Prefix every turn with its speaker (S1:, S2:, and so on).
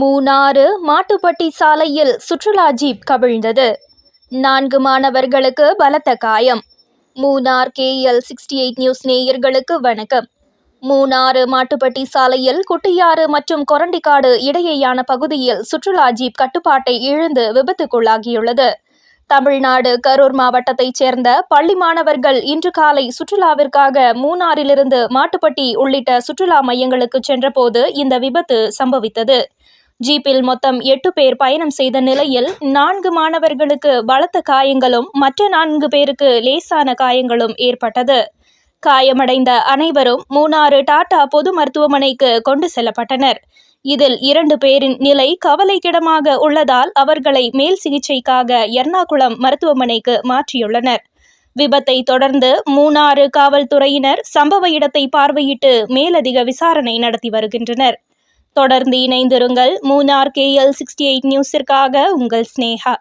S1: மூணாறு மாட்டுப்பட்டி சாலையில் சுற்றுலா ஜீப் கவிழ்ந்தது. நான்கு மாணவர்களுக்கு பலத்த காயம். Munnar KL sixty eight news நேயர்களுக்கு வணக்கம். மூணாறு மாட்டுப்பட்டி சாலையில் குட்டியாறு மற்றும் கொரண்டிக்காடு இடையேயான பகுதியில் சுற்றுலா ஜீப் கட்டுப்பாட்டை இழந்து விபத்துக்குள்ளாகியுள்ளது. தமிழ்நாடு கரூர் மாவட்டத்தைச் சேர்ந்த பள்ளி மாணவர்கள் இன்று காலை சுற்றுலாவிற்காக மூணாறிலிருந்து மாட்டுப்பட்டி உள்ளிட்ட சுற்றுலா மையங்களுக்கு சென்றபோது இந்த விபத்து சம்பவித்தது. ஜீப்பில் மொத்தம் எட்டு பேர் பயணம் செய்த நிலையில் நான்கு மாணவர்களுக்கு பலத்த காயங்களும் மற்ற நான்கு பேருக்கு லேசான காயங்களும் ஏற்பட்டது. காயமடைந்த அனைவரும் மூணாறு டாடா பொது மருத்துவமனைக்கு கொண்டு செல்லப்பட்டனர். இதில் இரண்டு பேரின் நிலை கவலைக்கிடமாக உள்ளதால் அவர்களை மேல் சிகிச்சைக்காக எர்ணாகுளம் மருத்துவமனைக்கு மாற்றியுள்ளனர். விபத்தை தொடர்ந்து மூணாறு காவல்துறையினர் சம்பவ இடத்தை பார்வையிட்டு மேலதிக விசாரணை நடத்தி வருகின்றனர். தொடர்ந்து இணைந்திருங்கள். மூணார் கேஎல் சிக்ஸ்டி எயிட் நியூஸிற்காக உங்கள் ஸ்னேகா